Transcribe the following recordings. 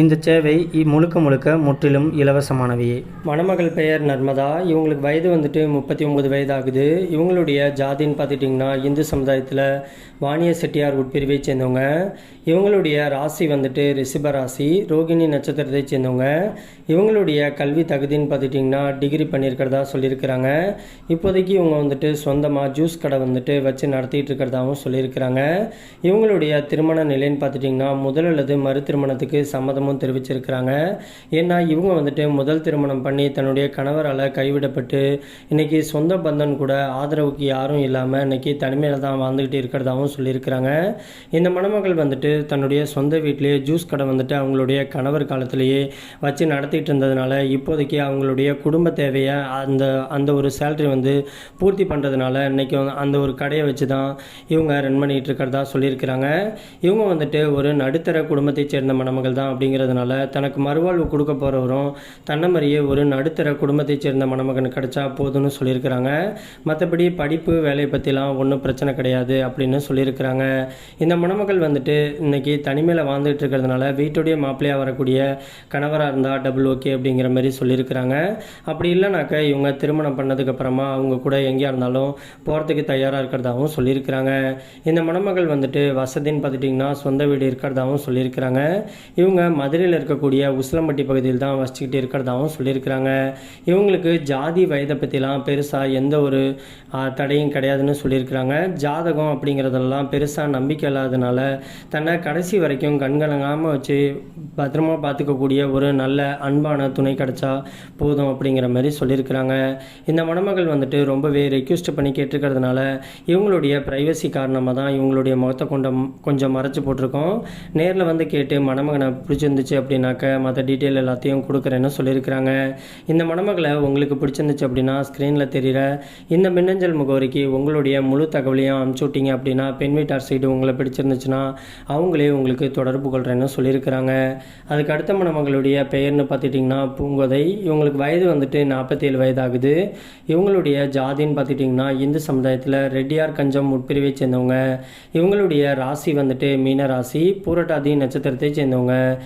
இந்த சேவை முழுக்க முழுக்க முற்றிலும் இலவசமானவையே மணமகள் பெயர் நர்மதா. இவங்களுக்கு வயது வந்துட்டு முப்பத்தி ஒன்பது வயது ஆகுது இவங்களுடைய ஜாதின்னு பார்த்துட்டிங்கன்னா இந்து சமுதாயத்தில் வாணிய செட்டியார் உட்பிரிவை சேர்ந்தவங்க. இவங்களுடைய ராசி வந்துட்டு ரிஷப ராசி ரோகிணி நட்சத்திரத்தை சேர்ந்தவங்க. இவங்களுடைய கல்வி தகுதின்னு பார்த்துட்டிங்கன்னா டிகிரி பண்ணியிருக்கிறதா சொல்லியிருக்கிறாங்க. இப்போதைக்கு இவங்க வந்துட்டு சொந்தமாக ஜூஸ் கடை வந்துட்டு வச்சு நடத்திட்டு இருக்கிறதாவும் சொல்லியிருக்கிறாங்க. இவங்களுடைய திருமண நிலைன்னு பார்த்துட்டிங்கன்னா முதல் அல்லது மறு திருமணத்துக்கு சம்மதமும் தெரிவிச்சிருக்கிறாங்க. ஏன்னா இவங்க வந்துட்டு முதல் திருமணம் பண்ணி தன்னுடைய கணவரால் கைவிடப்பட்டு இன்னைக்கு சொந்த பந்தன் கூட ஆதரவுக்கு யாரும் இல்லாமல் இன்னைக்கு தனிமையில் தான் வாழ்ந்துக்கிட்டு இருக்கிறதாகவும் சொல்லியிருக்கிறாங்க. இந்த மணமகள் வந்துட்டு தன்னுடைய சொந்த வீட்டிலேயே ஜூஸ் கடை வந்துட்டு அவங்களுடைய கணவர் காலத்திலேயே வச்சு நடத்திட்டு இருந்ததுனால இப்போதைக்கு அவங்களுடைய குடும்ப தேவையை அந்த அந்த ஒரு சேலரி வந்து பூர்த்தி பண்ணுறதுனால இன்னைக்கு அந்த ஒரு கடையை வச்சு தான் இவங்க ரன் பண்ணிட்டு இருக்கிறதா சொல்லியிருக்கிறாங்க. இவங்க வந்துட்டு ஒரு நடுத்தர குடும்பத்தைச் சேர்ந்த மணமகள் தான் அப்படிங்கிறதுனால தனக்கு மறுவாழ்வு கொடுக்க போகிறவரும் தன்னை மாதிரியே ஒரு நடுத்தர குடும்பத்தைச் சேர்ந்த மணமகன் கிடைச்சா போதும்னு சொல்லியிருக்கிறாங்க. மற்றபடி படிப்பு வேலையை பற்றிலாம் ஒன்றும் பிரச்சனை கிடையாது அப்படின்னு சொல்லியிருக்கிறாங்க. இந்த மணமகள் வந்துட்டு இன்னைக்கு தனிமையில் வாழ்ந்துட்டு இருக்கிறதுனால வீட்டுடைய மாப்பிள்ளையாக வரக்கூடிய கணவராக இருந்தால் டபுள் ஓகே அப்படிங்கிற மாதிரி சொல்லியிருக்கிறாங்க. அப்படி இல்லைனாக்கா இவங்க திருமணம் பண்ணதுக்கு அப்புறமா அவங்க கூட எங்கேயா இருந்தாலும் போகிறதுக்கு தயாராக இருக்கிறதாகவும் சொல்லியிருக்கிறாங்க. இந்த மணமகள் வந்துட்டு வசதின்னு பார்த்துட்டிங்கன்னா சொந்த வீடு இருக்கிறதாகவும் சொல்லியிருக்கிறாங்க. இவங்க மதுரையில் இருக்கக்கூடிய உசிலம்பட்டி பகுதியில் தான் வசிச்சுக்கிட்டு இருக்கிறதாவும் சொல்லியிருக்கிறாங்க. இவங்களுக்கு ஜாதி வயதை பற்றிலாம் பெருசாக எந்த ஒரு தடையும் கிடையாதுன்னு சொல்லியிருக்கிறாங்க. ஜாதகம் அப்படிங்கிறதெல்லாம் பெருசாக நம்பிக்கை இல்லாதனால தன்னை கடைசி வரைக்கும் கண்கலங்காமல் வச்சு பத்திரமா பார்த்துக்கக்கூடிய ஒரு நல்ல அன்பான துணை கிடைச்சா போதும் அப்படிங்கிற மாதிரி சொல்லியிருக்கிறாங்க. இந்த மணமகள் வந்துட்டு ரொம்பவே ரெக்யூஸ்ட் பண்ணி கேட்டிருக்கிறதுனால இவங்களுடைய ப்ரைவசி காரணமாக தான் இவங்களுடைய முகத்தை கொண்ட கொஞ்சம் மறைச்சி போட்டிருக்கோம். நேரில் வந்து கேட்டு மணமகனை பிடிச்சிருந்துச்சு அப்படின்னாக்க மற்ற டீட்டெயில் எல்லாத்தையும் கொடுக்குறேன்னு சொல்லியிருக்கிறாங்க. இந்த மணமகளை உங்களுக்கு பிடிச்சிருந்துச்சு அப்படின்னா ஸ்க்ரீனில் தெரிகிற இந்த மின்னஞ்சல் முகவரிக்கு உங்களுடைய முழு தகவலையும் அனுப்பிச்சு விட்டீங்க அப்படின்னா பெண் வீட்டார் சைடு உங்களை பிடிச்சிருந்துச்சுன்னா அவங்களே உங்களுக்கு தொடர்பு கொள்கிறேன்னு சொல்லியிருக்கிறாங்க. அதுக்கு அடுத்த மணமகளுடைய பெயர்னு பார்த்துட்டிங்கன்னா பூங்கோதை. இவங்களுக்கு வயது வந்துட்டு நாற்பத்தேழு வயது ஆகுது இவங்களுடைய ஜாதின்னு பார்த்துட்டிங்கன்னா இந்து சமுதாயத்தில் ரெட்டியார் கஞ்சம் உட்பிரிவை சேர்ந்தவங்க. இவங்களுடைய ராசி வந்துட்டு மீன ராசி பூரட்டாதி நட்சத்திரத்தை சேர்ந்தவங்க.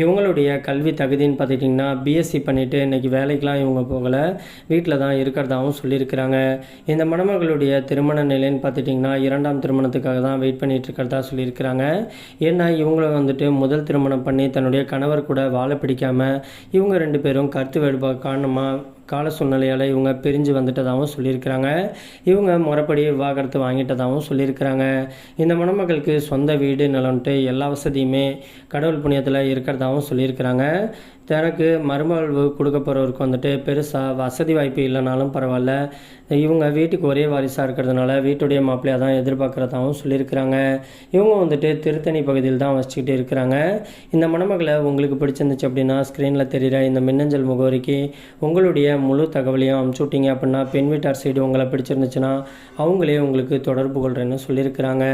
இவங்களுடைய கல்வி தகுதின்னு பார்த்துட்டிங்கன்னா பிஎஸ்சி பண்ணிவிட்டு இன்றைக்கி வேலைக்கெலாம் இவங்க போகலை. வீட்டில் தான் இருக்கிறதாகவும் சொல்லியிருக்கிறாங்க. இந்த மணமகளுடைய திருமண நிலைன்னு பார்த்துட்டிங்கன்னா இரண்டாம் திருமணத்துக்காக தான் வெயிட் பண்ணிகிட்டு இருக்கிறதா சொல்லியிருக்கிறாங்க. ஏன்னா இவங்கள வந்துட்டு முதல் திருமணம் பண்ணி தன்னுடைய கணவர் கூட வாழ பிடிக்காமல் இவங்க ரெண்டு பேரும் கருத்து வேறுபா காரணமாக கால சூழ்நிலையால் இவங்க பிரிஞ்சு வந்துட்டதாகவும் சொல்லியிருக்கிறாங்க. இவங்க முறைப்படி விவாகரத்து வாங்கிட்டதாகவும் சொல்லியிருக்கிறாங்க. இந்த மணமகளுக்கு சொந்த வீடு நிலம்ட்டு எல்லா வசதியுமே கடவுள் புண்ணியத்தில் இருக்கிறதா இருக்கிறதாகவும் சொல்லியிருக்கிறாங்க. தனக்கு மறுவாழ்வு கொடுக்க போகிறவருக்கு வந்துட்டு பெருசாக வசதி வாய்ப்பு இல்லைனாலும் பரவாயில்ல. இவங்க வீட்டுக்கு ஒரே வாரிசாக இருக்கிறதுனால வீட்டுடைய மாப்பிள்ளையாக தான் எதிர்பார்க்குறதாகவும் சொல்லியிருக்கிறாங்க. இவங்க வந்துட்டு திருத்தணி பகுதியில் தான் வச்சுக்கிட்டு இருக்கிறாங்க. இந்த மணமகளை உங்களுக்கு பிடிச்சிருந்துச்சு அப்படின்னா ஸ்க்ரீனில் தெரிகிற இந்த மின்னஞ்சல் முகவரிக்கு உங்களுடைய முழு தகவலையும் அனுப்பிச்சு விட்டீங்க அப்படின்னா பெண் வீட்டார் சைடு உங்களை பிடிச்சிருந்துச்சுன்னா அவங்களே உங்களுக்கு தொடர்பு கொள்கிறேன்னு சொல்லியிருக்கிறாங்க.